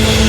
Thank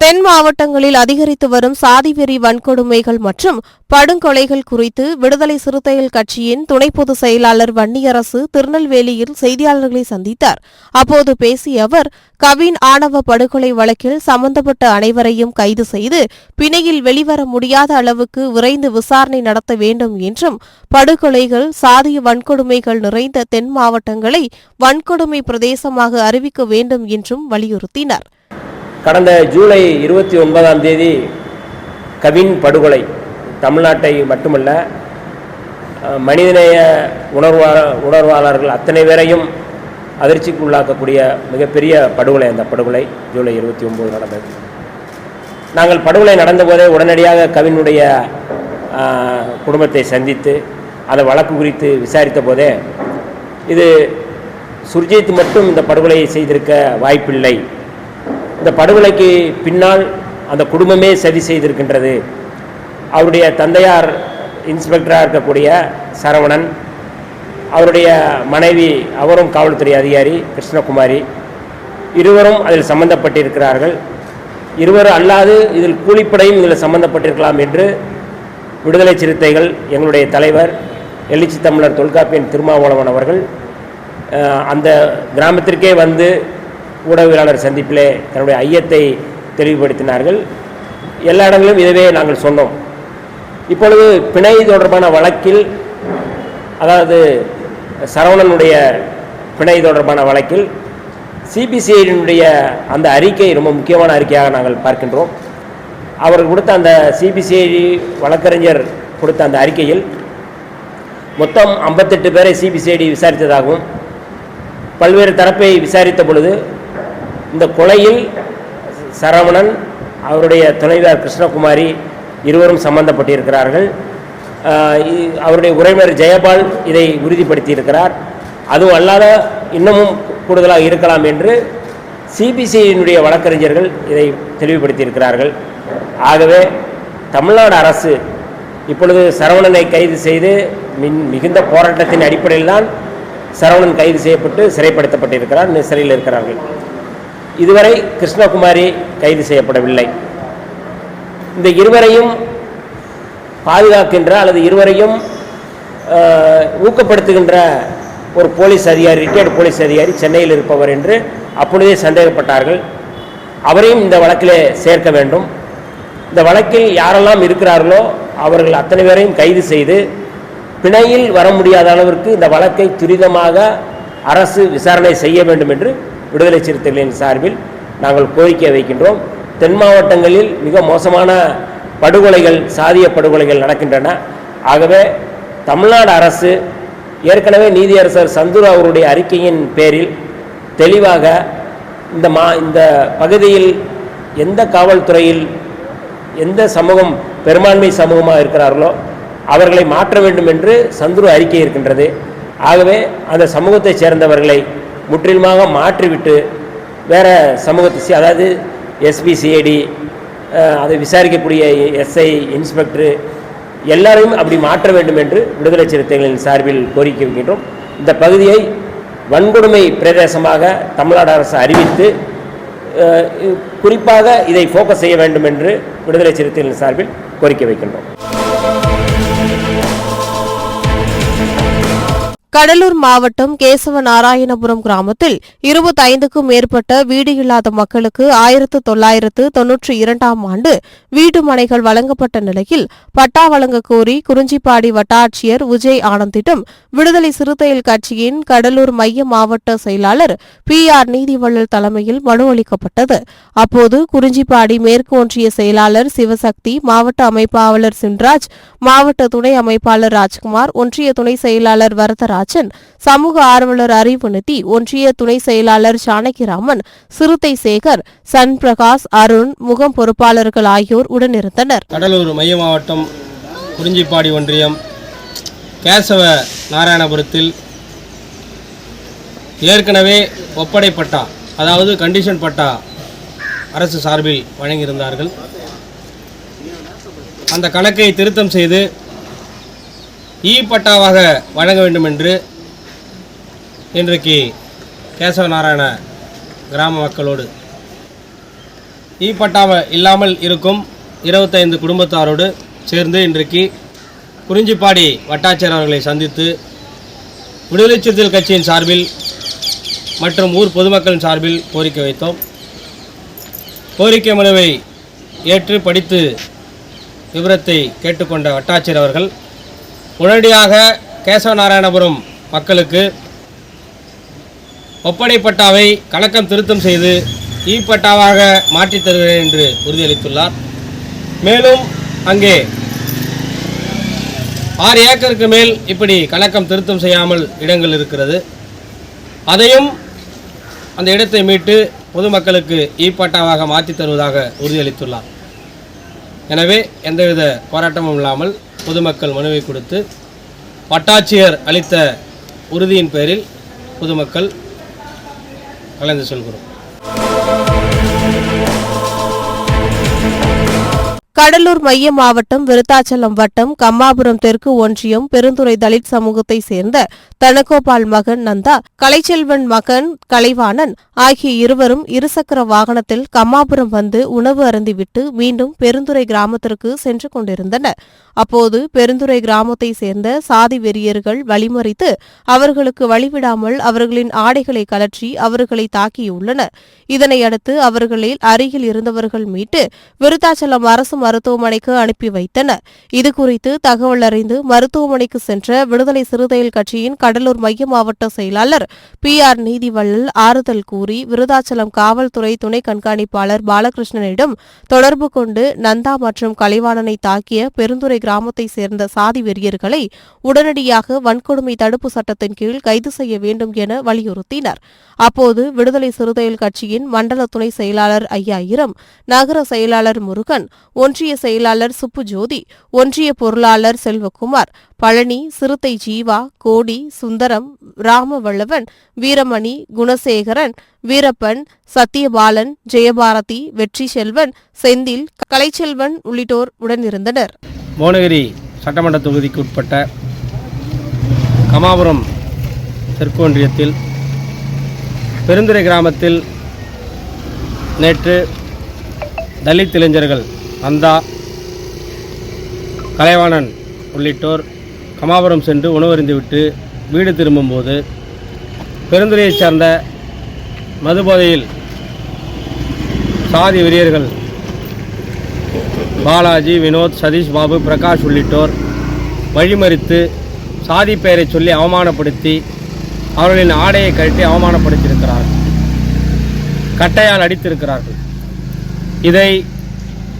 தென் மாவட்டங்களில் அதிகரித்து வரும் சாதிவெறி வன்கொடுமைகள் மற்றும் படுகொலைகள் குறித்து விடுதலை சிறுத்தைகள் கட்சியின் துணை பொதுச் செயலாளர் வன்னியரசு திருநெல்வேலியில் செய்தியாளர்களை சந்தித்தார். அப்போது பேசிய அவர் கவின் ஆணவ படுகொலை வழக்கில் சம்பந்தப்பட்ட அனைவரையும் கைது செய்து பிணையில் வெளிவர முடியாத அளவுக்கு விரைந்து விசாரணை நடத்த வேண்டும் என்றும் படுகொலைகள் சாதிய வன்கொடுமைகள் நிறைந்த தென் மாவட்டங்களை வன்கொடுமை பிரதேசமாக அறிவிக்க வேண்டும் என்றும் வலியுறுத்தினார். கடந்த ஜூலை இருபத்தி ஒன்பதாம் தேதி கவின் படுகொலை தமிழ்நாட்டை மட்டுமல்ல மனிதநேய உணர்வா உணர்வாளர்கள் அத்தனை பேரையும் அதிர்ச்சிக்கு உள்ளாக்கக்கூடிய மிகப்பெரிய படுகொலை அந்த படுகொலை ஜூலை இருபத்தி ஒம்பது நடந்தது. நாங்கள் படுகொலை நடந்தபோதே உடனடியாக கவினுடைய குடும்பத்தை சந்தித்து அந்த வழக்கு குறித்து விசாரித்த போதே இது சுர்ஜித் மட்டும் இந்த படுகொலையை செய்திருக்க வாய்ப்பில்லை. இந்த படுகொலைக்கு பின்னால் அந்த குடும்பமே சதி செய்திருக்கின்றது. அவருடைய தந்தையார் இன்ஸ்பெக்டராக இருக்கக்கூடிய சரவணன் அவருடைய மனைவி அவரும் காவல்துறை அதிகாரி கிருஷ்ணகுமாரி இருவரும் அதில் சம்பந்தப்பட்டிருக்கிறார்கள். இருவரும் அல்லாது இதில் கூலிப்படையும் இதில் சம்பந்தப்பட்டிருக்கலாம் என்று விடுதலை சிறுத்தைகள் எங்களுடைய தலைவர் எழுச்சி தமிழர் தொல்காப்பியன் திருமாவளவன் அவர்கள் அந்த கிராமத்திற்கே வந்து ஊடகவியலாளர் சந்திப்பிலே தன்னுடைய ஐயத்தை தெளிவுபடுத்தினார்கள். எல்லா இடங்களிலும் இதுவே நாங்கள் சொன்னோம். இப்பொழுது பிணை தொடர்பான வழக்கில் அதாவது சரவணனுடைய பிணை தொடர்பான வழக்கில் சிபிசிஐடியினுடைய அந்த அறிக்கை ரொம்ப முக்கியமான அறிக்கையாக நாங்கள் பார்க்கின்றோம். அவர் கொடுத்த அந்த சிபிசிஐடி வழக்கறிஞர் கொடுத்த அந்த அறிக்கையில் மொத்தம் ஐம்பத்தெட்டு பேரை சிபிசிஐடி விசாரித்ததாகவும் பல்வேறு தரப்பை விசாரித்த பொழுது இந்த கொலையில் சரவணன் அவருடைய துணைவியார் கிருஷ்ணகுமாரி இருவரும் சம்பந்தப்பட்டிருக்கிறார்கள். அவருடைய உறவினர் ஜெயபால் இதை உறுதிப்படுத்தியிருக்கிறார். அதுவும் அல்லாத இன்னமும் கூடுதலாக இருக்கலாம் என்று சிபிசிஐயினுடைய வழக்கறிஞர்கள் இதை தெளிவுபடுத்தியிருக்கிறார்கள். ஆகவே தமிழ்நாடு அரசு இப்பொழுது சரவணனை கைது செய்து மின் மிகுந்த போராட்டத்தின் அடிப்படையில் தான் சரவணன் கைது செய்யப்பட்டு சிறைப்படுத்தப்பட்டிருக்கிறார் சிறையில் இருக்கிறார்கள். இதுவரை கிருஷ்ணகுமாரி கைது செய்யப்படவில்லை. இந்த இருவரையும் பாதுகாக்கின்ற அல்லது இருவரையும் ஊக்கப்படுத்துகின்ற ஒரு போலீஸ் அதிகாரி ரிட்டையர்டு போலீஸ் அதிகாரி சென்னையில் இருப்பவர் என்று அப்பொழுதே சந்தேகப்பட்டார்கள். அவரையும் இந்த வழக்கிலே சேர்க்க வேண்டும். இந்த வழக்கில் யாரெல்லாம் இருக்கிறார்களோ அவர்கள் அத்தனை பேரையும் கைது செய்து பிணையில் வர முடியாத அளவிற்கு இந்த வழக்கை துரிதமாக அரசு விசாரணை செய்ய வேண்டும் என்று விடுதலை சிறுத்தைகளின் சார்பில் நாங்கள் கோரிக்கை வைக்கின்றோம். தென் மாவட்டங்களில் மிக மோசமான படுகொலைகள் சாதிய படுகொலைகள் நடக்கின்றன. ஆகவே தமிழ்நாடு அரசு ஏற்கனவே நீதியரசர் சந்துரு அவருடைய அறிக்கையின் பேரில் தெளிவாக இந்த மா இந்த பகுதியில் எந்த காவல்துறையில் எந்த சமூகம் பெரும்பான்மை சமூகமாக இருக்கிறார்களோ அவர்களை மாற்ற வேண்டும் என்று சந்துரு அறிக்கை இருக்கின்றது. ஆகவே அந்த சமூகத்தைச் சேர்ந்தவர்களை முற்றிலுமாக மாற்றிவிட்டு வேறு சமூகத்தை அதாவது எஸ்பிசிஐடி அதை விசாரிக்கக்கூடிய எஸ்ஐ இன்ஸ்பெக்டரு எல்லாரையும் அப்படி மாற்ற வேண்டும் என்று விடுதலை சிறுத்தைகளின் சார்பில் கோரிக்கை வைக்கின்றோம். இந்த பகுதியை வன்கொடுமை பிரதேசமாக தமிழ்நாடு அரசு அறிவித்து குறிப்பாக இதை ஃபோக்கஸ் செய்ய வேண்டும் என்று விடுதலை சிறுத்தைகளின் சார்பில் கோரிக்கை வைக்கின்றோம். கடலூர் மாவட்டம் கேசவ நாராயணபுரம் கிராமத்தில் இருபத்தைந்துக்கும் மேற்பட்ட வீடு இல்லாத மக்களுக்கு ஆயிரத்து தொள்ளாயிரத்து தொன்னூற்றி இரண்டாம் ஆண்டு வீட்டு மனைகள் வழங்கப்பட்ட நிலையில் பட்டா வழங்க கோரி குறிஞ்சிப்பாடி வட்டாட்சியர் விஜய் ஆனந்திடம் விடுதலை சிறுத்தைகள் கட்சியின் கடலூர் மைய மாவட்ட செயலாளர் பி ஆர் நீதிவள்ளல் தலைமையில் மனு அளிக்கப்பட்டது. அப்போது குறிஞ்சிப்பாடி மேற்கு ஒன்றிய செயலாளர் சிவசக்தி மாவட்ட அமைப்பாளர் சின்ராஜ் மாவட்ட துணை அமைப்பாளர் ராஜ்குமார் ஒன்றிய துணை செயலாளர் வரதராஜ் வரதராஜன் சமூக ஆர்வலர் அறிவுநிதி ஒன்றிய துணை செயலாளர் ஜானகிராமன் சிறுத்தை சேகர் சன் பிரகாஷ் அருண் முகம் பொறுப்பாளர்கள் ஆகியோர் உடனிருந்தனர். கடலூர் மைய மாவட்டம் குறிஞ்சிப்பாடி ஒன்றியம் கேசவ நாராயணபுரத்தில் ஏற்கனவே ஒப்படை பட்டா அதாவது கண்டிஷன் பட்டா அரசு சார்பில் வழங்கியிருந்தார்கள். அந்த கணக்கை திருத்தம் செய்து இ பட்டாவாக வழங்க வேண்டும் என்று இன்றைக்கு கேசவ நாராயண கிராம மக்களோடு இ பட்டாவ இல்லாமல் இருக்கும் இருபத்தைந்து குடும்பத்தாரோடு சேர்ந்து இன்றைக்கு குறிஞ்சிப்பாடி வட்டாட்சியர் அவர்களை சந்தித்து விடுதலை சிறுத்தைகள் கட்சியின் சார்பில் மற்றும் ஊர் பொதுமக்களின் சார்பில் கோரிக்கை வைத்தோம். கோரிக்கை மனுவை ஏற்று படித்து விவரத்தை கேட்டுக்கொண்ட வட்டாட்சியர் அவர்கள் உடனடியாக கேசவ நாராயணபுரம் மக்களுக்கு ஒப்படை பட்டாவை கணக்கம் திருத்தம் செய்து இ பட்டாவாக மாற்றித் தருகிறேன் என்று உறுதியளித்துள்ளார். மேலும் அங்கே ஆறு ஏக்கருக்கு மேல் இப்படி கணக்கம் திருத்தம் செய்யாமல் இடங்கள் இருக்கிறது. அதையும் அந்த இடத்தை மீட்டு பொதுமக்களுக்கு இ பட்டாவாக மாற்றித் தருவதாக உறுதியளித்துள்ளார். எனவே எந்தவித போராட்டமும் இல்லாமல் பொதுமக்கள் மனுவை கொடுத்து வட்டாட்சியர் அளித்த உறுதியின் பேரில் பொதுமக்கள் கலந்து செல்கிறோம். கடலூர் மைய மாவட்டம் விருத்தாச்சலம் வட்டம் கம்மாபுரம் தெற்கு ஒன்றியம் பெருந்துறை தலித் சமூகத்தை சேர்ந்த தனகோபால் மகன் நந்தா கலைச்செல்வன் மகன் கலைவாணன் ஆகிய இருவரும் இருசக்கர வாகனத்தில் கம்மாபுரம் வந்து உணவு அருந்திவிட்டு மீண்டும் பெருந்துறை கிராமத்திற்கு சென்று கொண்டிருந்தனர். அப்போது பெருந்துறை கிராமத்தை சேர்ந்த சாதி வெறியர்கள் வழிமறித்து அவர்களுக்கு வழிவிடாமல் அவர்களின் ஆடைகளை கலற்றி அவர்களை தாக்கியுள்ளனர். இதனையடுத்து அவர்களில் அருகில் இருந்தவர்கள் மீட்டு விருத்தாச்சலம் அரசு மருத்துவ மருத்துவமனைக்கு அனுப்பி வைத்தனர். இதுகுறித்து தகவல் அறிந்து மருத்துவமனைக்கு சென்ற விடுதலை சிறுத்தைகள் கட்சியின் கடலூர் மைய மாவட்ட செயலாளர் பி ஆர் நீதிவள்ளல் ஆறுதல் கூறி விருதாச்சலம் காவல்துறை துணை கண்காணிப்பாளர் பாலகிருஷ்ணனிடம் தொடர்பு கொண்டு நந்தா மற்றும் கலைவாணனை தாக்கிய பெருந்துறை கிராமத்தை சேர்ந்த சாதி வெறியர்களை உடனடியாக வன்கொடுமை தடுப்பு சட்டத்தின் கீழ் கைது செய்ய வேண்டும் என வலியுறுத்தினர். அப்போது விடுதலை சிறுத்தைகள் கட்சியின் மண்டல துணை செயலாளர் ஐயாயிரம் நகர செயலாளர் முருகன் ஒன்றிய செயலாளர் சுப்புஜோதி ஒன்றிய பொருளாளர் செல்வகுமார் பழனி சிறுத்தை ஜீவா கோடி சுந்தரம் ராமவல்லவன் வீரமணி குணசேகரன் வீரப்பன் சத்தியபாலன் ஜெயபாரதி வெற்றி செல்வன் செந்தில் கலைச்செல்வன் உள்ளிட்டோர் உடனிருந்தனர். மோனகிரி சட்டமன்ற தொகுதிக்கு உட்பட்ட கமாபுரம் தெற்கு ஒன்றியத்தில் பெருந்துறை கிராமத்தில் நேற்று தலித் இளைஞர்கள் நந்தா கலைவாணன் உள்ளிட்டோர் கமாபுரம் சென்று உணவருந்திவிட்டு வீடு திரும்பும்போது பெருந்துறையைச் சார்ந்த மதுபோதையில் சாதி வெறியர்கள் பாலாஜி வினோத் சதீஷ் பாபு பிரகாஷ் உள்ளிட்டோர் வழிமறித்து சாதி பெயரை சொல்லி அவமானப்படுத்தி அவர்களின் ஆடையை கழட்டி அவமானப்படுத்தியிருக்கிறார்கள். கட்டையால் அடித்திருக்கிறார்கள். இதை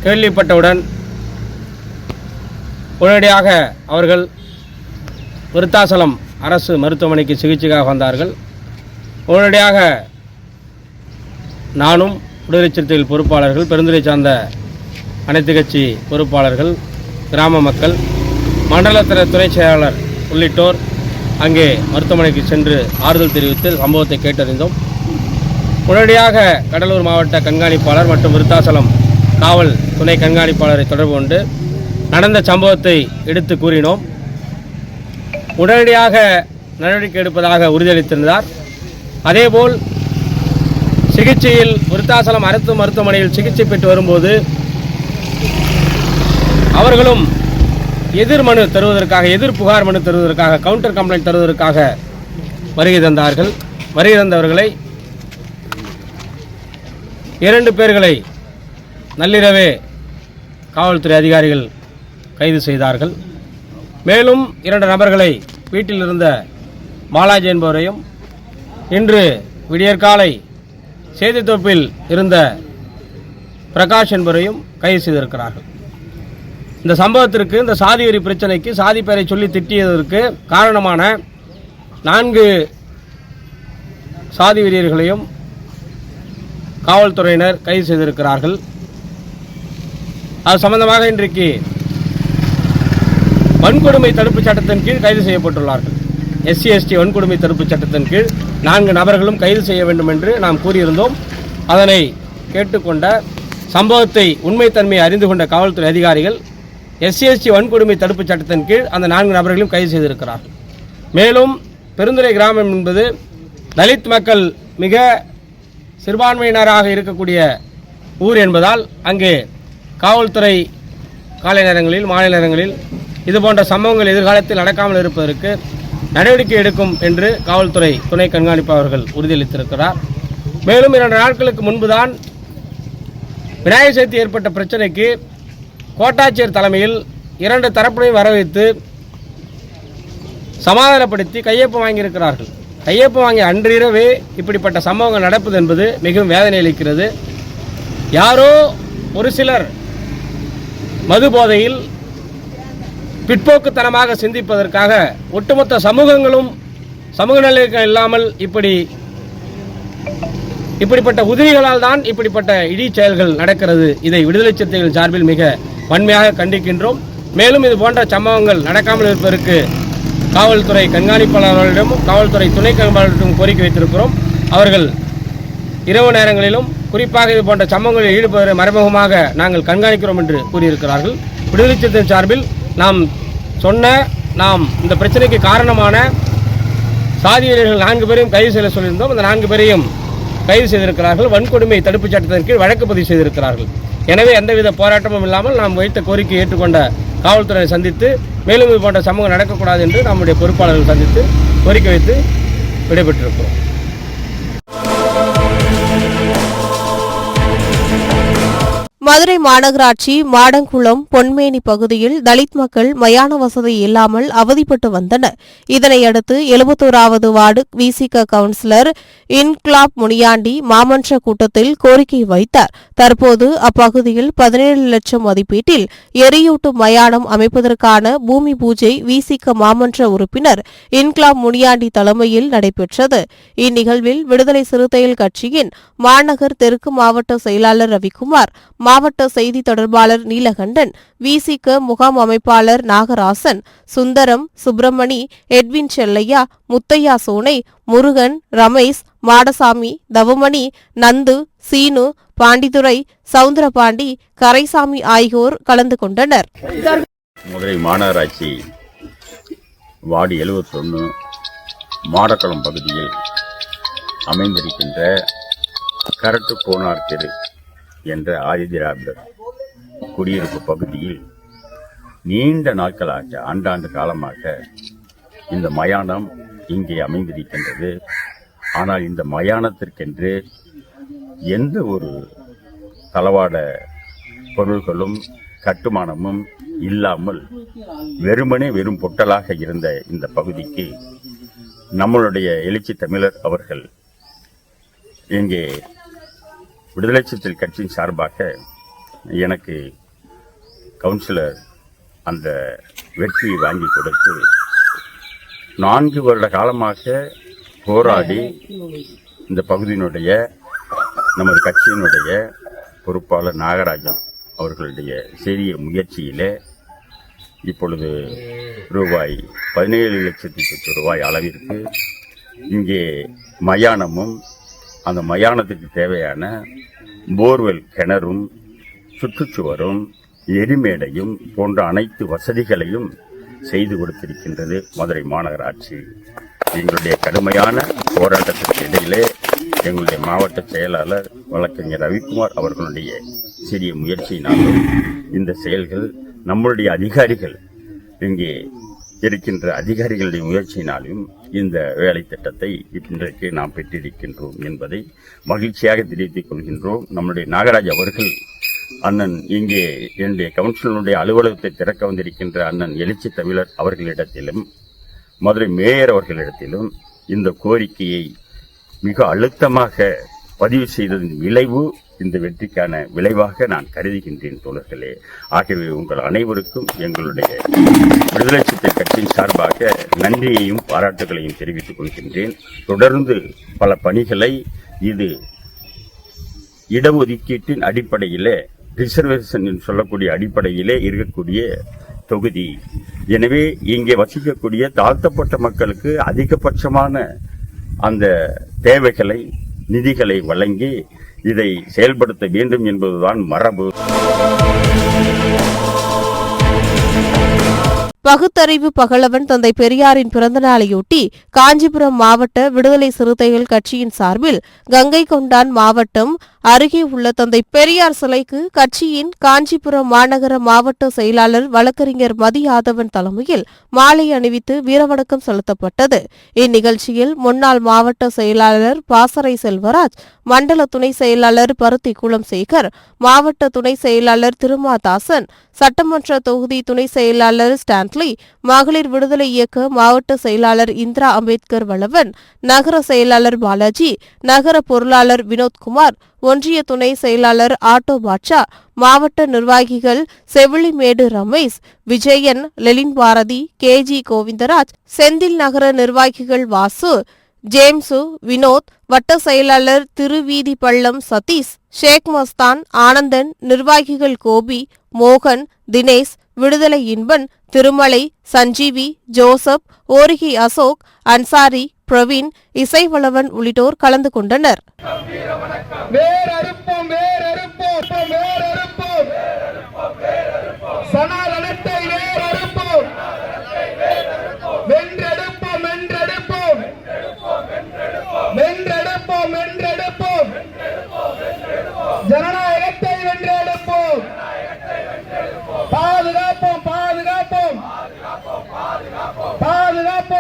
கேள்விப்பட்டவுடன் உடனடியாக அவர்கள் விருத்தாசலம் அரசு மருத்துவமனைக்கு சிகிச்சைக்காக வந்தார்கள். உடனடியாக நானும் விடுதலை சிறுத்தைகள் பொறுப்பாளர்கள் பெருந்துறை சார்ந்த அனைத்து கட்சி பொறுப்பாளர்கள் கிராம மக்கள் மண்டலத்திற துணை செயலாளர் உள்ளிட்டோர் அங்கே மருத்துவமனைக்கு சென்று ஆறுதல் தெரிவித்து சம்பவத்தை கேட்டறிந்தோம். உடனடியாக கடலூர் மாவட்ட கண்காணிப்பாளர் மற்றும் விருத்தாசலம் காவல் துணை கண்காணிப்பாளரை தொடர்பு கொண்டு நடந்த சம்பவத்தை எடுத்து கூறினோம். உடனடியாக நடவடிக்கை எடுப்பதாக உறுதியளித்திருந்தார். அதேபோல் சிகிச்சையில் விருத்தாசலம் அரசு மருத்துவமனையில் சிகிச்சை பெற்று வரும்போது அவர்களும் எதிர் மனு தருவதற்காக எதிர் புகார் மனு தருவதற்காக கவுண்டர் கம்ப்ளைண்ட் தருவதற்காக வருகை தந்தார்கள். வருகை தந்தவர்களை இரண்டு பேர்களை நள்ளிரவே காவல்துறை அதிகாரிகள் கைது செய்தார்கள். மேலும் இரண்டு நபர்களை வீட்டில் இருந்த மாலாஜி என்பவரையும் இன்று விடியற்காலை செய்தித்தொப்பில் இருந்த பிரகாஷ் என்பவரையும் கைது செய்திருக்கிறார்கள். இந்த சம்பவத்திற்கு இந்த சாதி வெறி பிரச்சனைக்கு சாதி பெயரை சொல்லி திட்டியதற்கு காரணமான நான்கு சாதி வெறியர்களையும் காவல்துறையினர் கைது செய்திருக்கிறார்கள். அது சம்பந்தமாக இன்றைக்கு வன்கொடுமை தடுப்புச் சட்டத்தின் கீழ் கைது செய்யப்பட்டுள்ளார்கள். எஸ்சி எஸ்டி வன்கொடுமை தடுப்புச் சட்டத்தின் கீழ் நான்கு நபர்களும் கைது செய்ய வேண்டும் என்று நாம் கூறியிருந்தோம். அதனை கேட்டுக்கொண்ட சம்பவத்தை உண்மைத்தன்மையை அறிந்து கொண்ட காவல்துறை அதிகாரிகள் எஸ்சி எஸ்டி வன்கொடுமை தடுப்புச் சட்டத்தின் கீழ் அந்த நான்கு நபர்களையும் கைது செய்திருக்கிறார்கள். மேலும் பெருந்துறை கிராமம் என்பது தலித் மக்கள் மிக சிறுபான்மையினராக இருக்கக்கூடிய ஊர் என்பதால் அங்கே காவல்துறை காலை நேரங்களில் மாலை நேரங்களில் இது போன்ற சம்பவங்கள் எதிர்காலத்தில் நடக்காமல் இருப்பதற்கு நடவடிக்கை எடுக்கும் என்று காவல்துறை துணை கண்காணிப்பாளர்கள் உறுதியளித்திருக்கிறார். மேலும் இரண்டு நாட்களுக்கு முன்புதான் விநாயகர் சதுர்த்தி ஏற்பட்ட பிரச்சனைக்கு கோட்டாட்சியர் தலைமையில் இரண்டு தரப்பினையும் வரவைத்து சமாதானப்படுத்தி கையொப்பம் வாங்கியிருக்கிறார்கள். கையொப்பம் வாங்கிய அன்றிரவே இப்படிப்பட்ட சம்பவங்கள் நடப்பது என்பது மிகவும் வேதனை அளிக்கிறது யாரோ ஒரு சிலர் மது போதையில் பிற்போக்குத்தனமாக சிந்திப்பதற்காக ஒட்டுமொத்த சமூகங்களும் சமூக நிலைகள் இல்லாமல் இப்படி இப்படிப்பட்ட உதவிகளால் தான் இப்படிப்பட்ட இடி செயல்கள் நடக்கிறது. இதை விடுதலை சிறுத்தைகள் சார்பில் மிக வன்மையாக கண்டிக்கின்றோம். மேலும் இது போன்ற சம்பவங்கள் நடக்காமல் இருப்பதற்கு காவல்துறை கண்காணிப்பாளர்களிடமும் காவல்துறை துணை கண்காணிப்பாளர்களிடம் கோரிக்கை வைத்திருக்கிறோம். அவர்கள் இரவு நேரங்களிலும் குறிப்பாக இது போன்ற சம்பவங்களில் ஈடுபடுவதை மறைமுகமாக நாங்கள் கண்காணிக்கிறோம் என்று கூறியிருக்கிறார்கள். விடுதலை சிறுத்தைகள் சார்பில் நாம் சொன்ன நாம் இந்த பிரச்சனைக்கு காரணமான சாதியினர்கள் நான்கு பேரையும் கைது செய்ய சொல்லியிருந்தோம். அந்த நான்கு பேரையும் கைது செய்திருக்கிறார்கள். வன்கொடுமை தடுப்புச் சட்டத்தின் கீழ் வழக்கு பதிவு செய்திருக்கிறார்கள். எனவே எந்தவித போராட்டமும் இல்லாமல் நாம் வைத்த கோரிக்கை ஏற்றுக்கொண்ட காவல்துறையை சந்தித்து மேலும் இது போன்ற சமூகம் நடக்கக்கூடாது என்று நம்முடைய பொறுப்பாளர்கள் சந்தித்து கோரிக்கை வைத்து விடைபெற்றிருக்கிறோம். மதுரை மாநகராட்சி மாடங்குளம் பொன்மேனி பகுதியில் தலித் மக்கள் மயான வசதி இல்லாமல் அவதிப்பட்டு வந்தனர். இதனையடுத்து எழுபத்தோராவது வார்டு விசிக கவுன்சிலர் இன்க்லாப் முனியாண்டி மாமன்ற கூட்டத்தில் கோரிக்கை வைத்தார். தற்போது அப்பகுதியில் பதினேழு லட்சம் மதிப்பீட்டில் எரியூட்டும் மயானம் அமைப்பதற்கான பூமி பூஜை விசிக மாமன்ற உறுப்பினர் இன்க்லாப் முனியாண்டி தலைமையில் நடைபெற்றது. இந்நிகழ்வில் விடுதலை சிறுத்தைகள் கட்சியின் மாநகர் தெற்கு மாவட்ட செயலாளர் ரவிக்குமார் மாவட்ட செய்தி தொடர்பாளர் நீலகண்டன் விசிக முகாம் அமைப்பாளர் நாகராசன் சுந்தரம் சுப்பிரமணி எட்வின் செல்லையா முத்தையா சோனை முருகன் ரமேஷ் மாடசாமி தவமணி நந்து சீனு பாண்டித்துரை சவுந்தரபாண்டி கரைசாமி ஆகியோர் கலந்து கொண்டனர். மதுரை மாநகராட்சி வார்டு எழுபத்தொன்று மாடக்குளம் பகுதியில் அமைந்திருக்கின்ற கரட்டு கோனார் தெரு. என்ற ஆதிதிராவிடர் குடியிருப்பு பகுதியில் நீண்ட நாட்களாக ஆண்டாண்டு காலமாக இந்த மயானம் இங்கே அமைந்திருக்கின்றது. ஆனால் இந்த மயானத்திற்கென்று எந்த ஒரு தளவாட பொருள்களும் கட்டுமானமும் இல்லாமல் வெறுமனே வெறும் பொட்டலாக இருந்த இந்த பகுதிக்கு நம்மளுடைய எழுச்சி தமிழர் அவர்கள் இங்கே விடுதலை சிறுத்தைகள் கட்சியின் சார்பாக எனக்கு கவுன்சிலர் அந்த வெற்றியை வாங்கி கொடுத்து நான்கு வருட காலமாக போராடி இந்த பகுதியினுடைய நமது கட்சியினுடைய பொறுப்பாளர் நாகராஜன் அவர்களுடைய சிறிய முயற்சியிலே இப்பொழுது ரூபாய் பதினேழு லட்சத்தி பத்து ரூபாய் அளவிற்கு இங்கே மயானமும் அந்த மயானத்துக்கு தேவையான போர்வெல் கிணறும் சுற்றுச்சுவரும் எரிமேடையும் போன்ற அனைத்து வசதிகளையும் செய்து கொடுத்திருக்கின்றது மதுரை மாநகராட்சி. எங்களுடைய கடுமையான போராட்டத்திற்கு இடையிலே எங்களுடைய மாவட்ட செயலாளர் வழக்கறிஞர் ரவிக்குமார் அவர்களுடைய சிறிய முயற்சியினாலும் இந்த செயல்கள் நம்மளுடைய அதிகாரிகள் இங்கே இருக்கின்ற அதிகாரிகளுடைய முயற்சியினாலும் இந்த வேலை திட்டத்தை இன்றைக்கு நாம் பெற்றிருக்கின்றோம் என்பதை மகிழ்ச்சியாக தெரிவித்துக் கொள்கின்றோம். நம்முடைய நாகராஜ் அவர்கள் அண்ணன் இங்கே என்னுடைய கவுன்சிலனுடைய அலுவலகத்தை திறக்க வந்திருக்கின்ற அண்ணன் எழுச்சி தமிழர் அவர்களிடத்திலும் மதுரை மேயர் அவர்களிடத்திலும் இந்த கோரிக்கையை மிக அழுத்தமாக பதிவு செய்ததன் விளைவு இந்த வெற்றிக்கான விளைவாக நான் கருதுகின்றேன் தோழர்களே. ஆகவே உங்கள் அனைவருக்கும் எங்களுடைய விடுதலை சிறுத்தை கட்சியின் சார்பாக நன்றியையும் பாராட்டுகளையும் தெரிவித்துக் கொள்கின்றேன். தொடர்ந்து பல பணிகளை இது இடஒதுக்கீட்டின் அடிப்படையிலே ரிசர்வேஷன் என்று சொல்லக்கூடிய அடிப்படையிலே இருக்கக்கூடிய தொகுதி. எனவே இங்கே வசிக்கக்கூடிய தாழ்த்தப்பட்ட மக்களுக்கு அதிகபட்சமான அந்த தேவைகளை நிதிகளை வழங்கி இதை செயல்படுத்த வேண்டும் என்பதுதான் மரபு. பகுத்தறிவு பகலவன் தந்தை பெரியாரின் பிறந்த நாளையொட்டி காஞ்சிபுரம் மாவட்ட விடுதலை சிறுத்தைகள் கட்சியின் சார்பில் கங்கை கொண்டான் மாவட்டம் அருகே உள்ள தந்தை பெரியார் சிலைக்கு கட்சியின் காஞ்சிபுரம் மாநகர மாவட்ட செயலாளர் வழக்கறிஞர் மதி யாதவன் தலைமையில் மாலை அணிவித்து வீரவணக்கம் செலுத்தப்பட்டது. இந்நிகழ்ச்சியில் முன்னாள் மாவட்ட செயலாளர் பாசறை செல்வராஜ் மண்டல துணை செயலாளர் பருத்தி குளம் சேகர் மாவட்ட துணை செயலாளர் திருமாதாசன் சட்டமன்ற தொகுதி துணை செயலாளர் ஸ்டான்லி மகளிர் விடுதலை இயக்க மாவட்ட செயலாளர் இந்திரா அம்பேத்கர் வளவன் நகர செயலாளர் பாலாஜி நகர பொருளாளர் வினோத்குமார் ஒன்றிய துணை செயலாளர் ஆட்டோ பாட்சா மாவட்ட நிர்வாகிகள் செவிலிமேடு ரமேஷ் விஜயன் லெலின் பாரதி கேஜி கோவிந்தராஜ் செந்தில் நகர நிர்வாகிகள் வாசு ஜேம்சு வினோத் வட்ட செயலாளர் திருவீதி பள்ளம் சதீஷ் ஷேக் மஸ்தான் ஆனந்தன் நிர்வாகிகள் கோபி மோகன் தினேஷ் விடுதலை இன்பன் திருமலை சஞ்சீவி ஜோசப் ஓரிகி அசோக் அன்சாரி பிரவீன் இசைவளவன் உள்ளிட்டோர் கலந்து கொண்டனர். ஜனநாயகத்தை வென்றெடுப்போம். பாதுகாப்போம் பாதுகாப்போம். பாதுகாப்போம்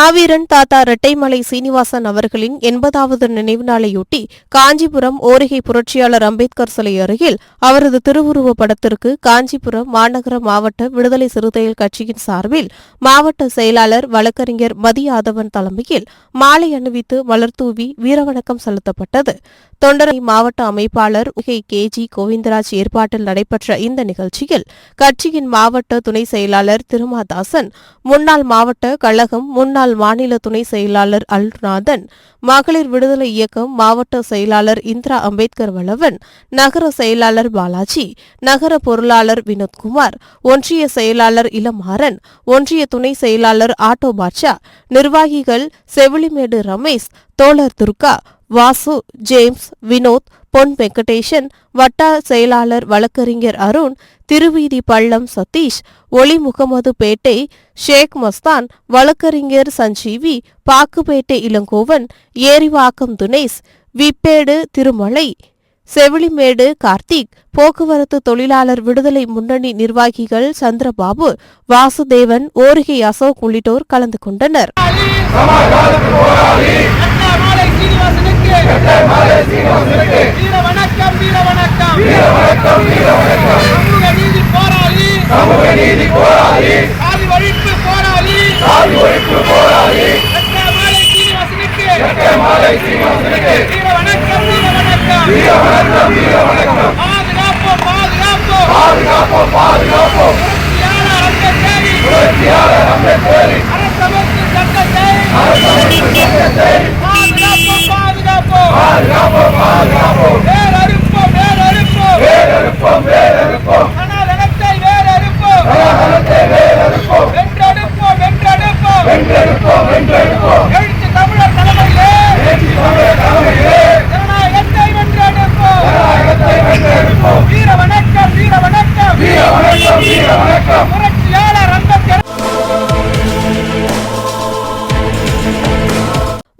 மாவீரன் தாத்தா இரட்டைமலை சீனிவாசன் அவர்களின் எண்பதாவது நினைவு நாளையொட்டி காஞ்சிபுரம் ஓரிகை புரட்சியாளர் அம்பேத்கர் சிலை அருகில் அவரது திருவுருவப் படத்திற்கு காஞ்சிபுரம் மாநகர மாவட்ட விடுதலை சிறுத்தைகள் கட்சியின் சார்பில் மாவட்ட செயலாளர் வழக்கறிஞர் மதியாதவன் தலைமையில் மாலை அணிவித்து மலர்தூவி வீரவணக்கம் செலுத்தப்பட்டது. தொண்டரை மாவட்ட அமைப்பாளர் உகை கே. ஜி. கோவிந்தராஜ் ஏற்பாட்டில் நடைபெற்ற இந்த நிகழ்ச்சியில் கட்சியின் மாவட்ட துணை செயலாளர் திருமாதாசன் முன்னாள் மாவட்ட கழகம் முன்னாள் மாநில துணை செயலாளர் அல்நாதன் மகளிர் விடுதலை இயக்கம் மாவட்ட செயலாளர் இந்திரா அம்பேத்கர் வளவன் நகர செயலாளர் பாலாஜி நகர பொருளாளர் வினோத்குமார் ஒன்றிய செயலாளர் இளமாறன் ஒன்றிய துணை செயலாளர் ஆட்டோ பாட்சா நிர்வாகிகள் செவிலிமேடு ரமேஷ் தோழர் துர்கா வாசு ஜேம்ஸ் வினோத் பொன் வெங்கடேஷன் வட்டார செயலாளர் வழக்கறிஞர் அருண் திருவீதி பள்ளம் சதீஷ் ஒளி முகமது பேட்டை ஷேக் மஸ்தான் வழக்கறிஞர் சஞ்சீவி பாக்குப்பேட்டை இளங்கோவன் ஏரிவாக்கம் துனேஸ் விப்பேடு திருமலை செவிலிமேடு கார்த்திக் போக்குவரத்து தொழிலாளர் விடுதலை முன்னணி நிர்வாகிகள் சந்திரபாபு வாசுதேவன் ஓரிகை அசோக் உள்ளிட்டோர் கலந்து கொண்டனர். சீனிவாசனுக்கு.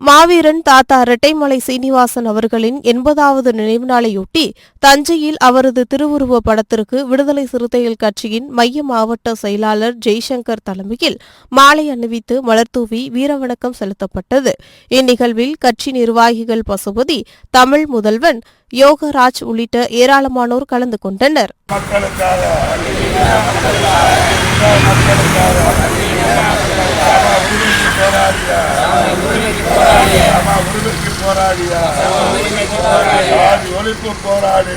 மாவீரன் தாத்தா இரட்டைமலை சீனிவாசன் அவர்களின் எண்பதாவது நினைவு நாளையொட்டி தஞ்சையில் அவரது திருவுருவ படத்திற்கு விடுதலை சிறுத்தைகள் கட்சியின் மைய மாவட்ட செயலாளர் ஜெய்சங்கர் தலைமையில் மாலை அணிவித்து மலர்தூவி வீரவணக்கம் செலுத்தப்பட்டது. இந்நிகழ்வில் கட்சி நிர்வாகிகள் பசுபதி தமிழ் முதல்வன் யோகராஜ் உள்ளிட்ட ஏராளமானோர் கலந்து கொண்டனர். ஒழிப்பு போராடி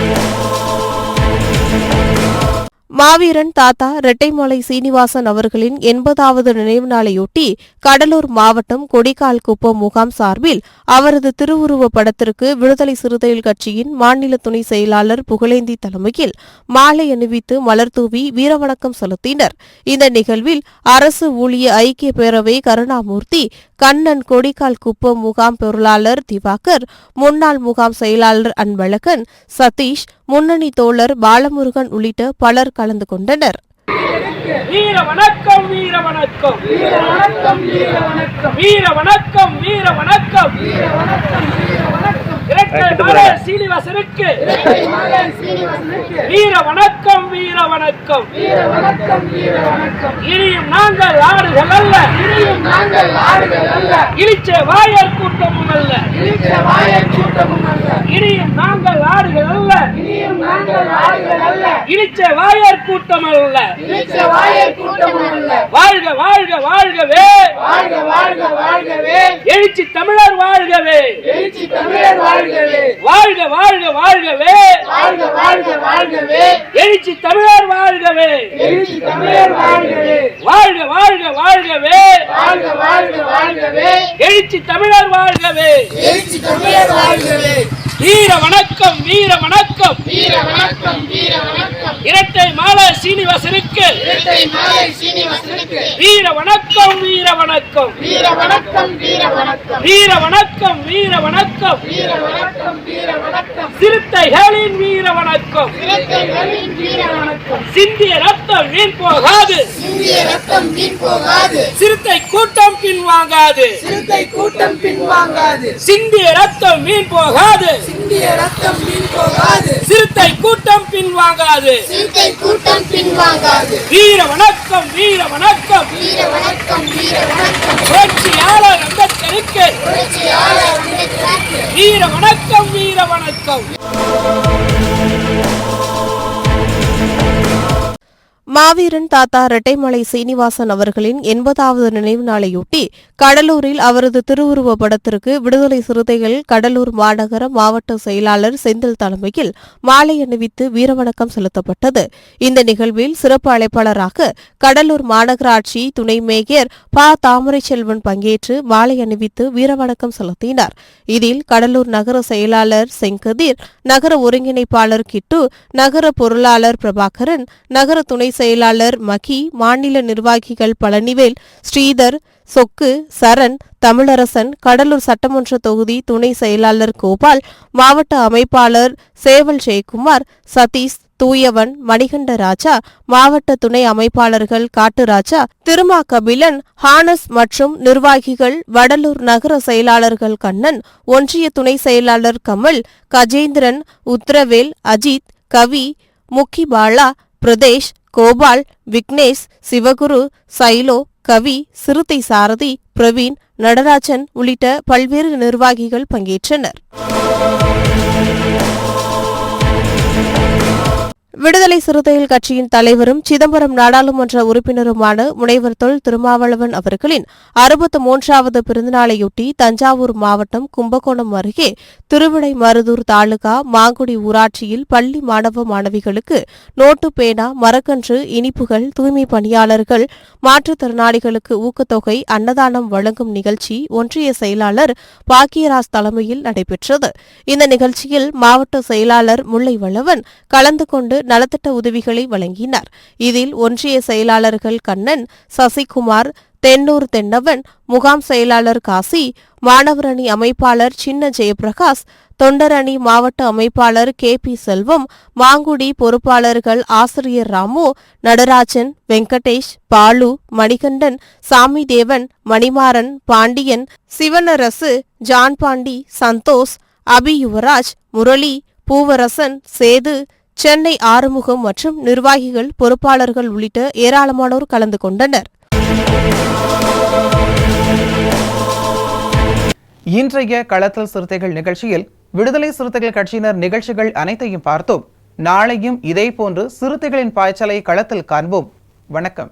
மாவீரன் தாத்தா இரட்டைமலை சீனிவாசன் அவர்களின் எண்பதாவது நினைவு நாளையொட்டி கடலூர் மாவட்டம் கொடிக்கால் குப்பம் முகாம் சார்பில் அவரது திருவுருவ படத்திற்கு விடுதலை சிறுத்தைகள் கட்சியின் மாநில துணை செயலாளர் புகழேந்தி தலைமையில் மாலை அணிவித்து மலர்தூவி வீரவணக்கம் செலுத்தினர். இந்த நிகழ்வில் அரசு ஊழிய ஐக்கிய பேரவை கருணாமூர்த்தி கண்ணன் கொடிக்கால் குப்பம் முகாம் பொருளாளர் திவாகர் முன்னாள் முகாம் செயலாளர் அன்பழகன் சதீஷ் முன்னணி தோழர் பாலமுருகன் உள்ளிட்ட பலர் கலந்து கொண்டனர். வீர வணக்கம் வீர வணக்கம் வீர வணக்கம் வீர வணக்கம் வீர வணக்கம் வீர வணக்கம் வீர வணக்கம் வீர வணக்கம் சீனிவாசனுக்கு வீர வணக்கம் வீர வணக்கம். வீர வணக்கம் வீர வணக்கம். இனியும் நாங்கள் ஆடுகள் அல்ல. இனியும் நாங்கள் ஆடுகள் அல்ல. இழிச்ச வாயர் கூட்டமும் அல்ல. இழிச்ச வாயர் கூட்டமும் அல்ல. இனியும் நாங்கள் ஆடுகள் அல்ல. இனியும் நாங்கள் ஆடுகள் அல்ல. இழிச்ச வாயர் கூட்டம் அல்ல. இழிச்ச வாயர் கூட்டம் அல்ல. வாழ்க வாழ்க வாழ்கவே. வாழ்க வாழ்க வாழ்கவே. எழுச்சி தமிழர் வாழ்கவே. எழுச்சி தமிழர் வாழ்கவே. வாழ்க வாழ்க வாழ்கவே. வாழ்க வாழ்க வாழ்கவே. எழுச்சி தமிழர் வாழ்கவே. எழுச்சி தமிழர் வாழ்கவே. வாழ்க வாழ்க வாழ்கவே. வாழ்க வாழ்க வாழ்கவே. எழுச்சி தமிழர் வாழ்கவே. எழுச்சி தமிழர் வாழ்கவே. வீர வணக்கம் வீர வணக்கம் வீர வணக்கம் வீர வணக்கம் இரட்டை மாலை சீனிவாசனுக்கு இரட்டை மாலை சீனிவாசனுக்கு வீர வணக்கம் வீர வணக்கம். வீர வணக்கம் வீர வணக்கம். வீர வணக்கம் வீர வணக்கம். வீர வணக்கம் வீர வணக்கம். சிறுத்தைகளின் வீர வணக்கம். சிறுத்தைகளின் வீர வணக்கம். சிந்திய ரத்தம் வீண் போகாது. இந்திய ரத்தம் வீண் போகாது. சிறுத்தை கூட்டம் பின்வாங்காது சிறுத்தை கூட்டம் பின்வாங்காது சிந்திய ரத்தம் வீண் போகாது. இந்திய ரத்தம் வீண் போகாது சிறுத்தை கூட்டம் பின்வாங்காது. சிறுத்தை கூட்டம் பின்வாங்காது. வீர வணக்கம் வீர வணக்கம். வீர வணக்கம் வீர வணக்கம். புரட்சியாளர் அம்பேத்கருக்கு. புரட்சியாளர் அம்பேத்கருக்கு. வீர வணக்கம் வீர வணக்கம். மாவீரன் தாத்தா இரட்டைமலை சீனிவாசன் அவர்களின் எண்பதாவது நினைவு நாளையொட்டி கடலூரில் அவரது திருவுருவ படத்திற்கு விடுதலை சிறுத்தைகள் கடலூர் மாநகர மாவட்ட செயலாளர் செந்தில் தலைமையில் மாலை அணிவித்து வீரவணக்கம் செலுத்தப்பட்டது. இந்த நிகழ்வில் சிறப்பு அழைப்பாளராக கடலூர் மாநகராட்சி துணை மேயர் ப. தாமரை செல்வன் பங்கேற்று மாலை அணிவித்து வீரவணக்கம் செலுத்தினார். இதில் கடலூர் நகர செயலாளர் செங்கதிர் நகர ஒருங்கிணைப்பாளர் கிட்டு நகர பொருளாளர் பிரபாகரன் நகர துணை செயலாளர் மகி மாநில நிர்வாகிகள் பழனிவேல் ஸ்ரீதர் சொக்கு சரண் தமிழரசன் கடலூர் சட்டமன்ற தொகுதி துணை செயலாளர் கோபால் மாவட்ட அமைப்பாளர் சேவல் ஜெயக்குமார் சதீஷ் தூயவன் மணிகண்ட ராஜா மாவட்ட துணை அமைப்பாளர்கள் காட்டுராஜா திருமா கபிலன் ஹானஸ் மற்றும் நிர்வாகிகள் வடலூர் நகர செயலாளர்கள் கண்ணன் ஒன்றிய துணை செயலாளர் கமல் கஜேந்திரன் உத்ரவேல் அஜித் கவி முக்கிபாலா பிரதேஷ் கோபால் விக்னேஷ் சிவகுரு சைலோ கவி சிறுத்தை சாரதி பிரவீன் நடராஜன் உள்ளிட்ட பல்வேறு நிர்வாகிகள் பங்கேற்றனர். விடுதலை சிறுத்தைகள் கட்சியின் தலைவரும் சிதம்பரம் நாடாளுமன்ற உறுப்பினருமான முனைவர் தொல் திருமாவளவன் அவர்களின் அறுபத்து மூன்றாவது பிறந்தநாளையொட்டி தஞ்சாவூர் மாவட்டம் கும்பகோணம் அருகே திருவிடை மருதூர் தாலுகா மாங்குடி ஊராட்சியில் பள்ளி மாணவ மாணவிகளுக்கு நோட்டு பேனா மரக்கன்று இனிப்புகள் தூய்மை பணியாளர்கள் மாற்றுத்திறனாளிகளுக்கு ஊக்கத்தொகை அன்னதானம் வழங்கும் நிகழ்ச்சி ஒன்றிய செயலாளர் பாக்கியராஜ் தலைமையில் நடைபெற்றது. இந்த நிகழ்ச்சியில் மாவட்ட செயலாளர் முல்லை வளவன் கலந்து கொண்டு நலத்திட்ட உதவிகளை வழங்கினார். இதில் ஒன்றிய செயலாளர்கள் கண்ணன் சசிகுமார் தென்னூர் தென்னவன் முகாம் செயலாளர் காசி மாணவர் அணி அமைப்பாளர் சின்ன ஜெயபிரகாஷ் தொண்டர் அணி மாவட்ட அமைப்பாளர் கே பி செல்வம் மாங்குடி பொறுப்பாளர்கள் ஆசிரியர் ராமு நடராஜன் வெங்கடேஷ் பாலு மணிகண்டன் சாமிதேவன் மணிமாறன் பாண்டியன் சிவனரசு ஜான் பாண்டி சந்தோஷ் அபி யுவராஜ் முரளி பூவரசன் சேது சென்னை ஆறுமுகம் மற்றும் நிர்வாகிகள் பொறுப்பாளர்கள் உள்ளிட்ட ஏராளமானோர் கலந்து கொண்டனர். இன்றைய களத்தல் சிறுத்தைகள் நிகழ்ச்சியில் விடுதலை சிறுத்தைகள் கட்சியினர் நிகழ்ச்சிகள் அனைத்தையும் பார்த்தோம். நாளையும் இதேபோன்று சிறுத்தைகளின் பாய்ச்சலை களத்தில் காண்போம். வணக்கம்.